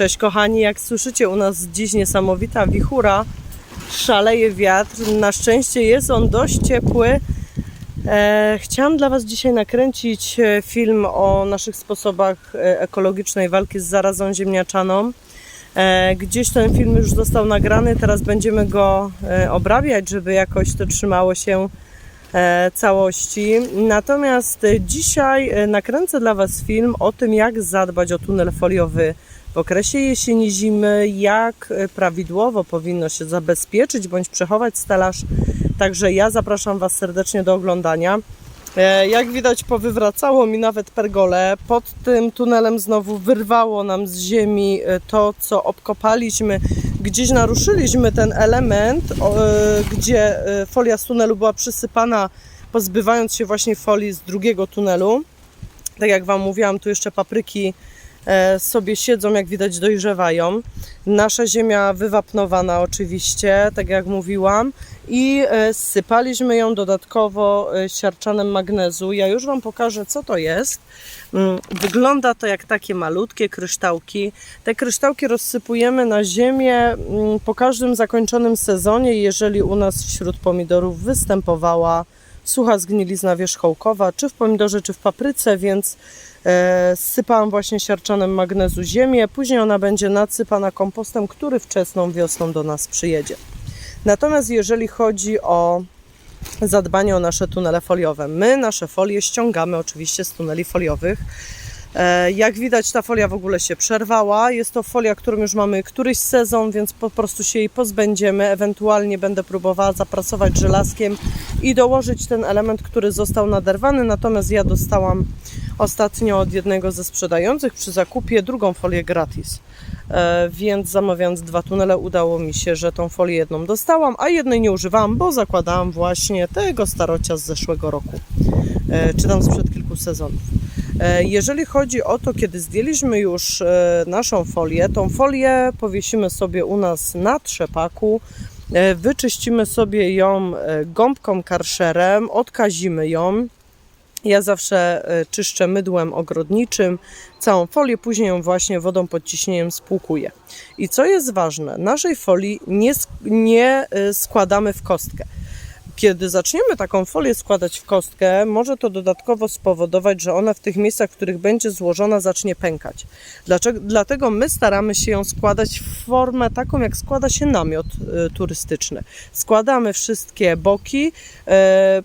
Cześć kochani, jak słyszycie u nas dziś niesamowita wichura, szaleje wiatr, na szczęście jest on dość ciepły. E, chciałam dla Was dzisiaj nakręcić e, film o naszych sposobach e, ekologicznej walki z zarazą ziemniaczaną. E, gdzieś ten film już został nagrany, teraz będziemy go e, obrabiać, żeby jakoś to trzymało się e, całości. Natomiast dzisiaj nakręcę dla Was film o tym, jak zadbać o tunel foliowy w okresie jesieni, zimy, jak e, prawidłowo powinno się zabezpieczyć bądź przechować stelaż. Także ja zapraszam Was serdecznie do oglądania. E, Jak widać, powywracało mi nawet pergolę. Pod tym tunelem znowu wyrwało nam z ziemi e, to, co obkopaliśmy. Gdzieś naruszyliśmy ten element, gdzie folia z tunelu była przysypana, pozbywając się właśnie folii z drugiego tunelu. Tak jak Wam mówiłam, tu jeszcze papryki sobie siedzą, jak widać dojrzewają. Nasza ziemia wywapnowana oczywiście, tak jak mówiłam i e, sypaliśmy ją dodatkowo e, siarczanem magnezu. Ja już Wam pokażę, co to jest. Mm, Wygląda to jak takie malutkie kryształki. Te kryształki rozsypujemy na ziemię mm, po każdym zakończonym sezonie, jeżeli u nas wśród pomidorów występowała sucha zgnilizna wierzchołkowa, czy w pomidorze, czy w papryce, więc e, sypałam właśnie siarczanem magnezu ziemię. Później ona będzie nasypana kompostem, który wczesną wiosną do nas przyjedzie. Natomiast jeżeli chodzi o zadbanie o nasze tunele foliowe, my nasze folie ściągamy oczywiście z tuneli foliowych. E, Jak widać, ta folia w ogóle się przerwała. Jest to folia, którą już mamy któryś sezon, więc po prostu się jej pozbędziemy. Ewentualnie będę próbowała zapracować żelazkiem i dołożyć ten element, który został naderwany. Natomiast ja dostałam ostatnio od jednego ze sprzedających przy zakupie drugą folię gratis. E, Więc zamawiając dwa tunele, udało mi się, że tą folię jedną dostałam, a jednej nie używałam, bo zakładałam właśnie tego starocia z zeszłego roku, e, czy tam sprzed kilku sezonów. E, Jeżeli chodzi o to, kiedy zdjęliśmy już e, naszą folię, tą folię powiesimy sobie u nas na trzepaku, e, wyczyścimy sobie ją gąbką karszerem, odkazimy ją. Ja zawsze czyszczę mydłem ogrodniczym całą folię, później ją właśnie wodą pod ciśnieniem spłukuję. I co jest ważne, naszej folii nie, nie składamy w kostkę. Kiedy zaczniemy taką folię składać w kostkę, może to dodatkowo spowodować, że ona w tych miejscach, w których będzie złożona, zacznie pękać. Dlaczego? Dlatego my staramy się ją składać w formę taką, jak składa się namiot y, turystyczny. Składamy wszystkie boki, e,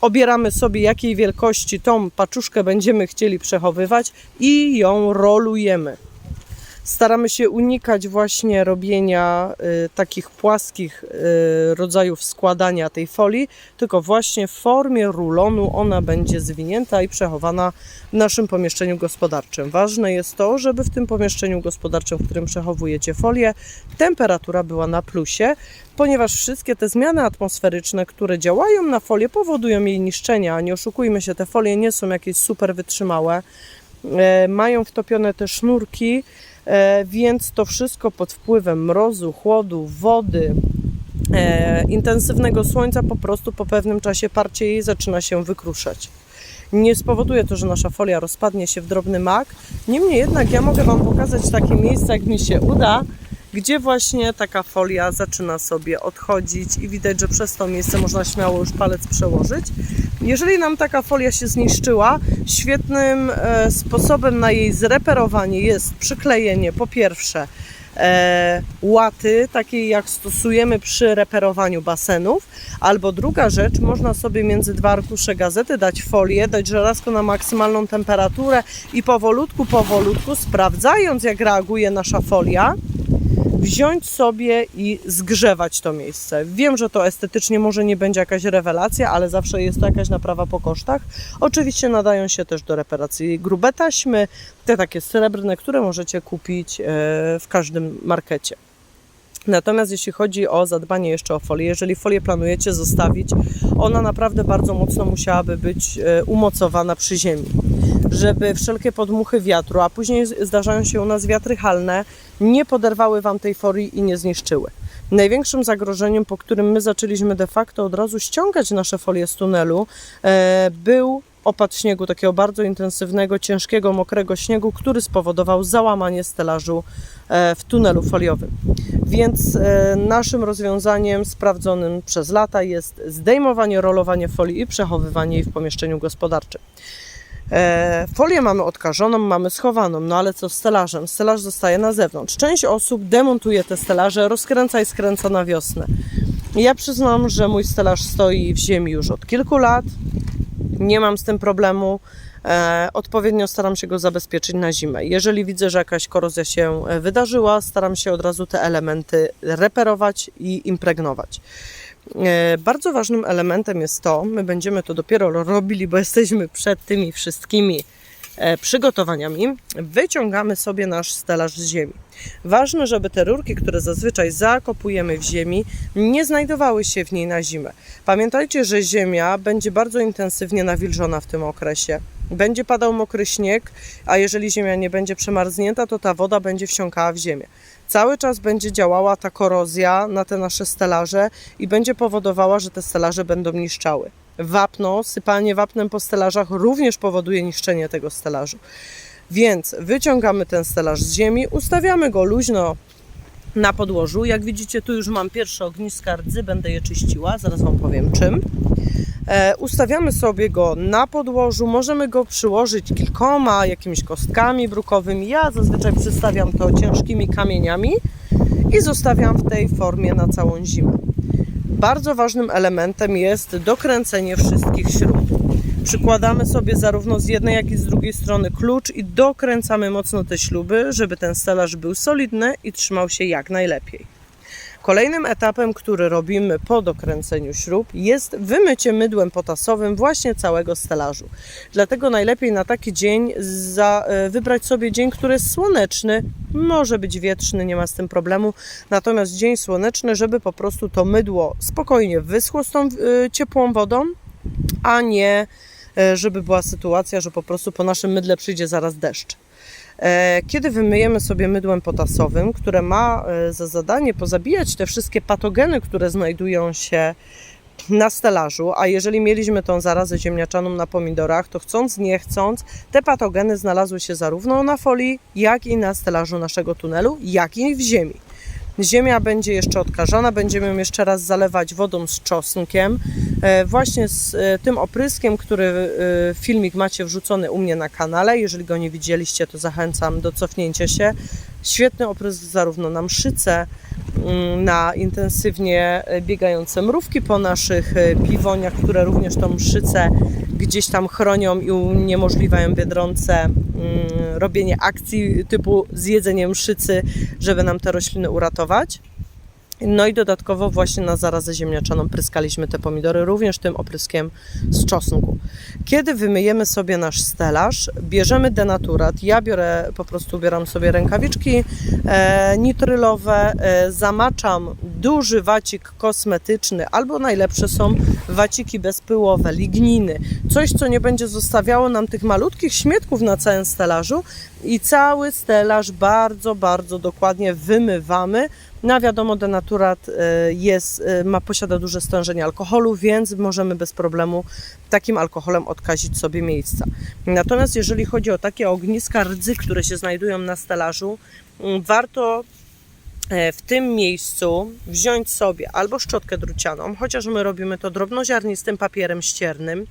obieramy sobie jakiej wielkości tą paczuszkę będziemy chcieli przechowywać i ją rolujemy. Staramy się unikać właśnie robienia y, takich płaskich y, rodzajów składania tej folii, tylko właśnie w formie rulonu ona będzie zwinięta i przechowana w naszym pomieszczeniu gospodarczym. Ważne jest to, żeby w tym pomieszczeniu gospodarczym, w którym przechowujecie folię, temperatura była na plusie, ponieważ wszystkie te zmiany atmosferyczne, które działają na folię, powodują jej niszczenia. Nie oszukujmy się, te folie nie są jakieś super wytrzymałe. E, mają wtopione te sznurki, więc to wszystko pod wpływem mrozu, chłodu, wody, e, intensywnego słońca po prostu po pewnym czasie parcie jej zaczyna się wykruszać. Nie spowoduje to, że nasza folia rozpadnie się w drobny mak. Niemniej jednak ja mogę Wam pokazać takie miejsca, jak mi się uda, gdzie właśnie taka folia zaczyna sobie odchodzić i widać, że przez to miejsce można śmiało już palec przełożyć. Jeżeli nam taka folia się zniszczyła, świetnym e, sposobem na jej zreperowanie jest przyklejenie po pierwsze e, łaty, takiej jak stosujemy przy reperowaniu basenów, albo druga rzecz, można sobie między dwa arkusze gazety dać folię, dać żelazko na maksymalną temperaturę i powolutku, powolutku, sprawdzając jak reaguje nasza folia, wziąć sobie i zgrzewać to miejsce. Wiem, że to estetycznie może nie będzie jakaś rewelacja, ale zawsze jest to jakaś naprawa po kosztach. Oczywiście nadają się też do reparacji grube taśmy, te takie srebrne, które możecie kupić e, w każdym markecie. Natomiast jeśli chodzi o zadbanie jeszcze o folię, jeżeli folię planujecie zostawić, ona naprawdę bardzo mocno musiałaby być e, umocowana przy ziemi, żeby wszelkie podmuchy wiatru, a później zdarzają się u nas wiatry halne, nie poderwały Wam tej folii i nie zniszczyły. Największym zagrożeniem, po którym my zaczęliśmy de facto od razu ściągać nasze folie z tunelu, e, był opad śniegu, takiego bardzo intensywnego, ciężkiego, mokrego śniegu, który spowodował załamanie stelażu e, w tunelu foliowym. Więc e, naszym rozwiązaniem sprawdzonym przez lata jest zdejmowanie, rolowanie folii i przechowywanie jej w pomieszczeniu gospodarczym. E, Folię mamy odkażoną, mamy schowaną, no ale co z stelażem? Stelaż zostaje na zewnątrz. Część osób demontuje te stelaże, rozkręca i skręca na wiosnę. Ja przyznam, że mój stelaż stoi w ziemi już od kilku lat. Nie mam z tym problemu. E, odpowiednio staram się go zabezpieczyć na zimę. Jeżeli widzę, że jakaś korozja się e, wydarzyła, staram się od razu te elementy reperować i impregnować. E, Bardzo ważnym elementem jest to, my będziemy to dopiero robili, bo jesteśmy przed tymi wszystkimi e, przygotowaniami, wyciągamy sobie nasz stelaż z ziemi. Ważne, żeby te rurki, które zazwyczaj zakopujemy w ziemi, nie znajdowały się w niej na zimę. Pamiętajcie, że ziemia będzie bardzo intensywnie nawilżona w tym okresie. Będzie padał mokry śnieg, a jeżeli ziemia nie będzie przemarznięta, to ta woda będzie wsiąkała w ziemię. Cały czas będzie działała ta korozja na te nasze stelaże i będzie powodowała, że te stelaże będą niszczały. Wapno, sypanie wapnem po stelażach również powoduje niszczenie tego stelażu. Więc wyciągamy ten stelaż z ziemi, ustawiamy go luźno na podłożu. Jak widzicie, tu już mam pierwsze ogniska rdzy, będę je czyściła, zaraz Wam powiem czym. E, ustawiamy sobie go na podłożu, możemy go przyłożyć kilkoma jakimiś kostkami brukowymi. Ja zazwyczaj przystawiam to ciężkimi kamieniami i zostawiam w tej formie na całą zimę. Bardzo ważnym elementem jest dokręcenie wszystkich śrub. Przykładamy sobie zarówno z jednej, jak i z drugiej strony klucz i dokręcamy mocno te śruby, żeby ten stelaż był solidny i trzymał się jak najlepiej. Kolejnym etapem, który robimy po dokręceniu śrub, jest wymycie mydłem potasowym właśnie całego stelażu. Dlatego najlepiej na taki dzień za, e, wybrać sobie dzień, który jest słoneczny, może być wietrzny, nie ma z tym problemu, natomiast dzień słoneczny, żeby po prostu to mydło spokojnie wyschło z tą e, ciepłą wodą, a nie e, żeby była sytuacja, że po prostu po naszym mydle przyjdzie zaraz deszcz. E, Kiedy wymyjemy sobie mydłem potasowym, które ma e, za zadanie pozabijać te wszystkie patogeny, które znajdują się na stelażu, a jeżeli mieliśmy tą zarazę ziemniaczaną na pomidorach, to chcąc nie chcąc, te patogeny znalazły się zarówno na folii, jak i na stelażu naszego tunelu, jak i w ziemi. Ziemia będzie jeszcze odkażana, będziemy ją jeszcze raz zalewać wodą z czosnkiem. E, Właśnie z e, tym opryskiem, który e, filmik macie wrzucony u mnie na kanale. Jeżeli go nie widzieliście, to zachęcam do cofnięcia się. Świetny oprysk zarówno na mszyce, mm, na intensywnie biegające mrówki po naszych piwoniach, które również tą mszycę gdzieś tam chronią i uniemożliwiają biedronce mm, robienie akcji typu zjedzenie mszycy, żeby nam te rośliny uratować. No i dodatkowo właśnie na zarazę ziemniaczaną pryskaliśmy te pomidory również tym opryskiem z czosnku. Kiedy wymyjemy sobie nasz stelaż, bierzemy denaturat. Ja biorę, po prostu ubieram sobie rękawiczki e, nitrylowe, e, zamaczam duży wacik kosmetyczny, albo najlepsze są waciki bezpyłowe, ligniny. Coś, co nie będzie zostawiało nam tych malutkich śmietków na całym stelażu i cały stelaż bardzo, bardzo dokładnie wymywamy. No wiadomo, denaturat e, jest, e, ma, posiada duże stężenie alkoholu, więc możemy bez problemu takim alkoholem odkazić sobie miejsca. Natomiast jeżeli chodzi o takie ogniska rdzy, które się znajdują na stelażu, mm, warto e, w tym miejscu wziąć sobie albo szczotkę drucianą, chociaż my robimy to drobnoziarnistym papierem ściernym,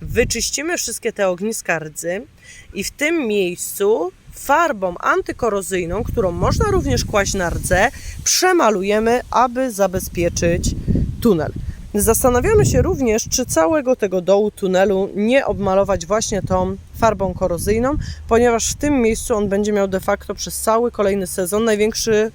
wyczyścimy wszystkie te ogniska rdzy i w tym miejscu farbą antykorozyjną, którą można również kłaść na rdzę, przemalujemy, aby zabezpieczyć tunel. Zastanawiamy się również, czy całego tego dołu tunelu nie obmalować właśnie tą farbą korozyjną, ponieważ w tym miejscu on będzie miał de facto przez cały kolejny sezon największy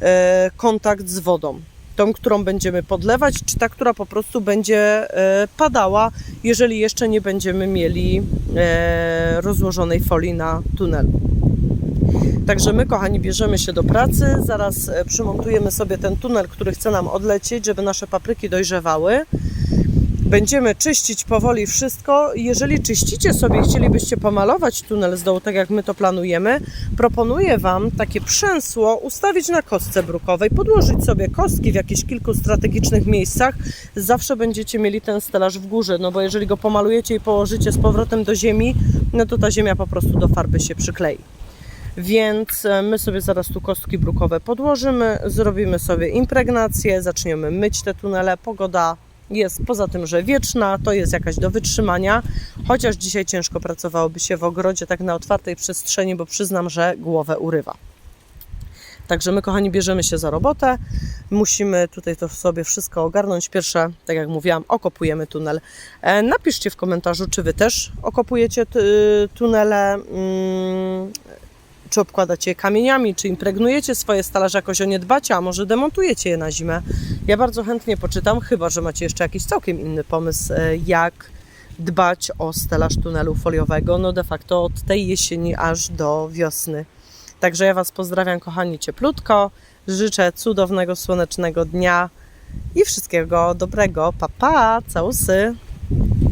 e, kontakt z wodą. Tą, którą będziemy podlewać, czy ta, która po prostu będzie e, padała, jeżeli jeszcze nie będziemy mieli e, rozłożonej folii na tunelu. Także my, kochani, bierzemy się do pracy. Zaraz e, przymontujemy sobie ten tunel, który chce nam odlecieć, żeby nasze papryki dojrzewały. Będziemy czyścić powoli wszystko. Jeżeli czyścicie sobie i chcielibyście pomalować tunel z dołu, tak jak my to planujemy, proponuję Wam takie przęsło ustawić na kostce brukowej, podłożyć sobie kostki w jakichś kilku strategicznych miejscach. Zawsze będziecie mieli ten stelaż w górze, no bo jeżeli go pomalujecie i położycie z powrotem do ziemi, no to ta ziemia po prostu do farby się przyklei. Więc e, my sobie zaraz tu kostki brukowe podłożymy, zrobimy sobie impregnację, zaczniemy myć te tunele. Pogoda jest poza tym, że wieczna, to jest jakaś do wytrzymania, chociaż dzisiaj ciężko pracowałoby się w ogrodzie tak na otwartej przestrzeni, bo przyznam, że głowę urywa. Także my, kochani, bierzemy się za robotę. Musimy tutaj to sobie wszystko ogarnąć. Pierwsze, tak jak mówiłam, okopujemy tunel. E, napiszcie w komentarzu, czy Wy też okopujecie t- tunele, mm, czy obkładacie je kamieniami, czy impregnujecie swoje stelaże, jakoś o nie dbacie, a może demontujecie je na zimę. Ja bardzo chętnie poczytam, chyba że macie jeszcze jakiś całkiem inny pomysł, e, jak dbać o stelaż tunelu foliowego, no de facto od tej jesieni aż do wiosny. Także ja Was pozdrawiam, kochani, cieplutko. Życzę cudownego, słonecznego dnia i wszystkiego dobrego. Pa, pa, całusy.